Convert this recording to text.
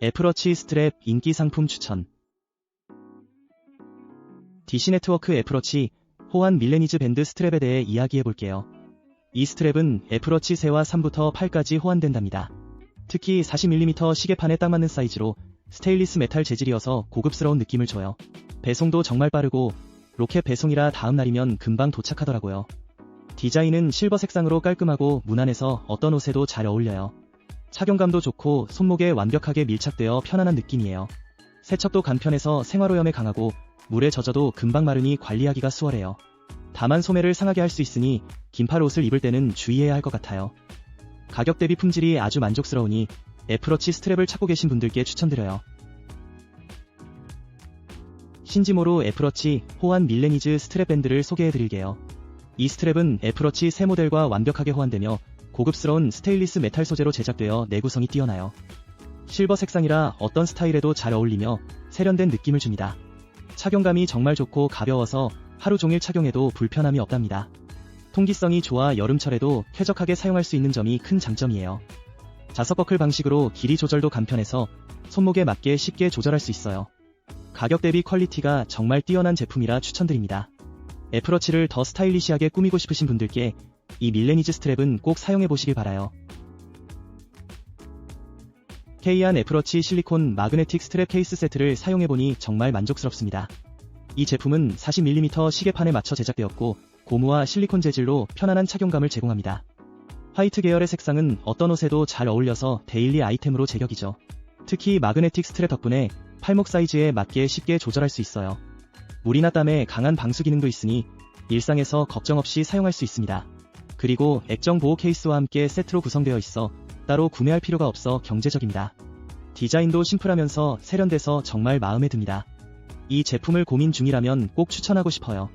애플워치 스트랩 인기 상품 추천 DC 네트워크 애플워치 호환 밀레니즈 밴드 스트랩에 대해 이야기해 볼게요. 이 스트랩은 애플워치 3와 3부터 8까지 호환된답니다. 특히 40mm 시계판에 딱 맞는 사이즈로 스테인리스 메탈 재질이어서 고급스러운 느낌을 줘요. 배송도 정말 빠르고 로켓 배송이라 다음 날이면 금방 도착하더라고요. 디자인은 실버 색상으로 깔끔하고 무난해서 어떤 옷에도 잘 어울려요. 착용감도 좋고 손목에 완벽하게 밀착되어 편안한 느낌이에요. 세척도 간편해서 생활오염에 강하고 물에 젖어도 금방 마르니 관리하기가 수월해요. 다만 소매를 상하게 할 수 있으니 긴팔 옷을 입을 때는 주의해야 할 것 같아요. 가격 대비 품질이 아주 만족스러우니 애플워치 스트랩을 찾고 계신 분들께 추천드려요. 신지모로 애플워치 호환 밀레니즈 스트랩 밴드를 소개해드릴게요. 이 스트랩은 애플워치 새 모델과 완벽하게 호환되며 고급스러운 스테인리스 메탈 소재로 제작되어 내구성이 뛰어나요. 실버 색상이라 어떤 스타일에도 잘 어울리며 세련된 느낌을 줍니다. 착용감이 정말 좋고 가벼워서 하루 종일 착용해도 불편함이 없답니다. 통기성이 좋아 여름철에도 쾌적하게 사용할 수 있는 점이 큰 장점이에요. 자석 버클 방식으로 길이 조절도 간편해서 손목에 맞게 쉽게 조절할 수 있어요. 가격 대비 퀄리티가 정말 뛰어난 제품이라 추천드립니다. 애플워치를 더 스타일리시하게 꾸미고 싶으신 분들께 이 밀레니즈 스트랩은 꼭 사용해 보시길 바라요. K한 애플워치 실리콘 마그네틱 스트랩 케이스 세트를 사용해보니 정말 만족스럽습니다. 이 제품은 40mm 시계판에 맞춰 제작되었고 고무와 실리콘 재질로 편안한 착용감을 제공합니다. 화이트 계열의 색상은 어떤 옷에도 잘 어울려서 데일리 아이템으로 제격이죠. 특히 마그네틱 스트랩 덕분에 팔목 사이즈에 맞게 쉽게 조절할 수 있어요. 물이나 땀에 강한 방수 기능도 있으니 일상에서 걱정 없이 사용할 수 있습니다. 그리고 액정 보호 케이스와 함께 세트로 구성되어 있어 따로 구매할 필요가 없어 경제적입니다. 디자인도 심플하면서 세련돼서 정말 마음에 듭니다. 이 제품을 고민 중이라면 꼭 추천하고 싶어요.